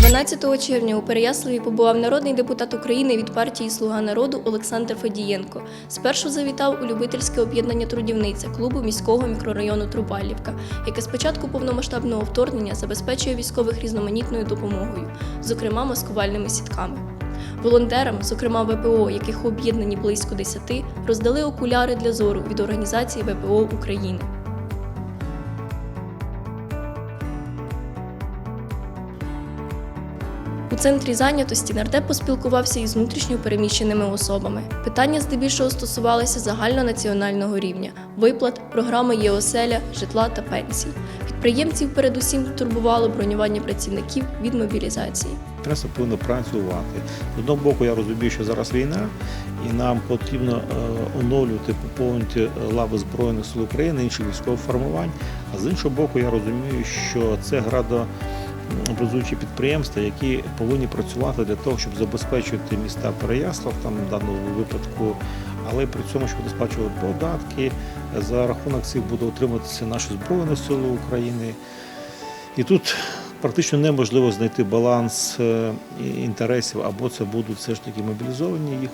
12 червня у Переяславі побував народний депутат України від партії Слуга народу Олександр Федієнко. Спершу завітав у любительське об'єднання трудівниця клубу міського мікрорайону Трубалівка, яке з початку повномасштабного вторгнення забезпечує військових різноманітною допомогою, зокрема маскувальними сітками. Волонтерам, зокрема ВПО, яких об'єднані близько 10, роздали окуляри для зору від організації ВПО України. У центрі зайнятості нардеп поспілкувався із внутрішньо переміщеними особами. Питання здебільшого стосувалися загальнонаціонального рівня виплат, програми ЄОСЕЛЯ, житла та пенсій. Підприємців передусім турбувало бронювання працівників від мобілізації. Преса повинна працювати. З одного боку, я розумію, що зараз війна, і нам потрібно е, оновлювати, поповнити е, лави Збройних сил України, інших військових формувань. А з іншого боку, я розумію, що це градообразуючі підприємства, які повинні працювати для того, щоб забезпечувати міста Переяслав, там в даному випадку, але при цьому, щоб вони податки. За рахунок цих буде утримуватися наші Збройні Сили України. І тут практично неможливо знайти баланс е, інтересів, або це будуть все ж таки мобілізовані їх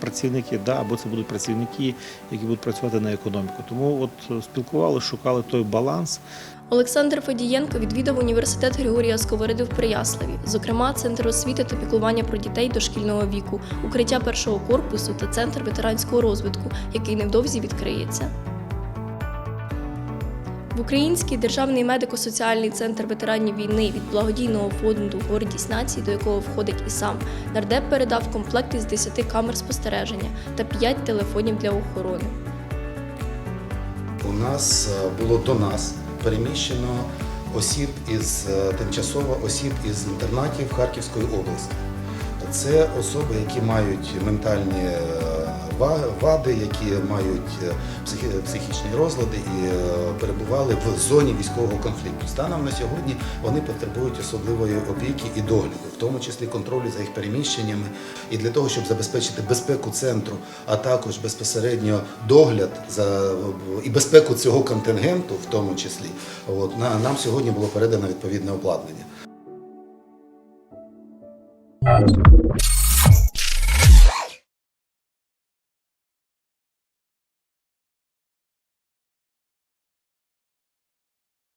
працівники, да, або це будуть працівники, які будуть працювати на економіку. Тому от е, спілкували, шукали той баланс. Олександр Федієнко відвідав університет Григорія Сковороди в Переяславі, зокрема Центр освіти та піклування про дітей дошкільного віку, укриття першого корпусу та центр ветеранського розвитку, який невдовзі відкриється. Український державний медико-соціальний центр ветеранів війни від благодійного фонду Гордість нації, до якого входить і сам, нардеп передав комплект із 10 камер спостереження та 5 телефонів для охорони. У нас е, було до нас переміщено осіб із е, тимчасово осіб із інтернатів Харківської області. Це особи, які мають ментальні е, вади, які мають е, психі- психічні розлади і е, перебували в зоні військового конфлікту. Станом на сьогодні вони потребують особливої опіки і догляду, в тому числі контролю за їх переміщеннями. І для того, щоб забезпечити безпеку центру, а також безпосередньо догляд за і безпеку цього контингенту, в тому числі, от на нам сьогодні було передано відповідне обладнання.